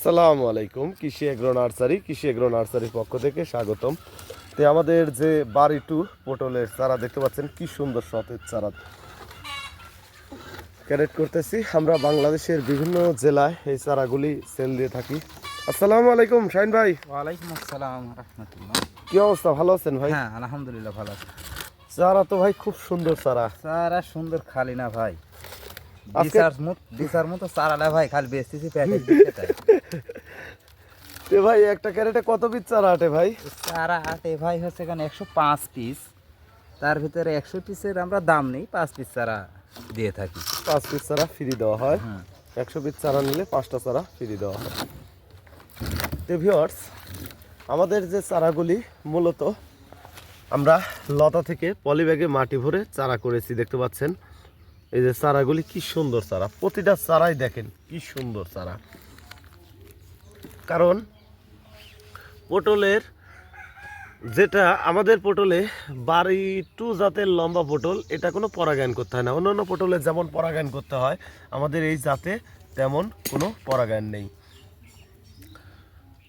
আসসালামু আলাইকুম কৃষি এগ্রো নার্সারি কৃষি এগ্রো নার্সারির পক্ষ থেকে স্বাগতম। তো আমাদের যে বাড়ি টু পটলের চারা দেখতে পাচ্ছেন কি সুন্দর সতেজ চারা। ক্যারেট করতেছি আমরা বাংলাদেশের বিভিন্ন জেলায় এই চারাগুলি সেল দিয়ে থাকি। আসসালামু আলাইকুম শাইন ভাই। ওয়ালাইকুম আসসালাম রহমতুল্লাহ। কি অবস্থা ভালো আছেন ভাই? হ্যাঁ আলহামদুলিল্লাহ ভালো আছি। চারা তো ভাই খুব সুন্দর চারা। চারা সুন্দর খালি না ভাই। বিচার মত বিচার মতো চারালা ভাই খালি বেচতেছি প্যাকেট তে ভাই একটা ক্যারেটে কত পিস চারা আটে ভাই? চারা আটে ভাই হচ্ছে এখানে একশো পাঁচ পিস। তার ভিতরে একশো পিসের আমরা দাম নেই পাঁচ পিস চারা দিয়ে থাকি। পাঁচ পিস চারা ফ্রি দেওয়া হয়। একশো পিস চারা নিলে পাঁচটা চারা ফ্রি দেওয়া হয়। তো আমাদের যে চারাগুলি মূলত আমরা লতা থেকে পলিব্যাগে মাটি ভরে চারা করেছি দেখতে পাচ্ছেন। এই যে চারাগুলি কি সুন্দর চারা। প্রতিটা চারাই দেখেন কি সুন্দর চারা। কারণ পটলের যেটা, আমাদের পটলে বাড়ি টু জাতের লম্বা পটল, এটা কোনো পরাগায়ন করতে হয় না। অন্যান্য পটলে যেমন পরাগায়ন করতে হয়, আমাদের এই জাতে তেমন কোনো পরাগায়ন নেই।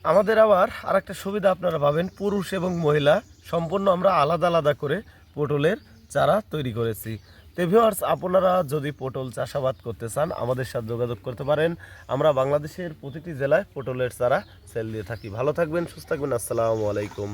আমাদের আবার আরেকটা সুবিধা আপনারা পাবেন, পুরুষ এবং মহিলা, সম্পূর্ণ আমরা আলাদা আলাদা করে পটলের চারা তৈরি করেছি। তো ভিউয়ার্স আপনারা যদি পটল চাষাবাদ করতে চান, আমাদের সাথে যোগাযোগ করতে পারেন। আমরা বাংলাদেশের প্রতিটি জেলায় পটলের চারা সেল দিয়ে থাকি। ভালো থাকবেন, সুস্থ থাকবেন। আসসালামু আলাইকুম।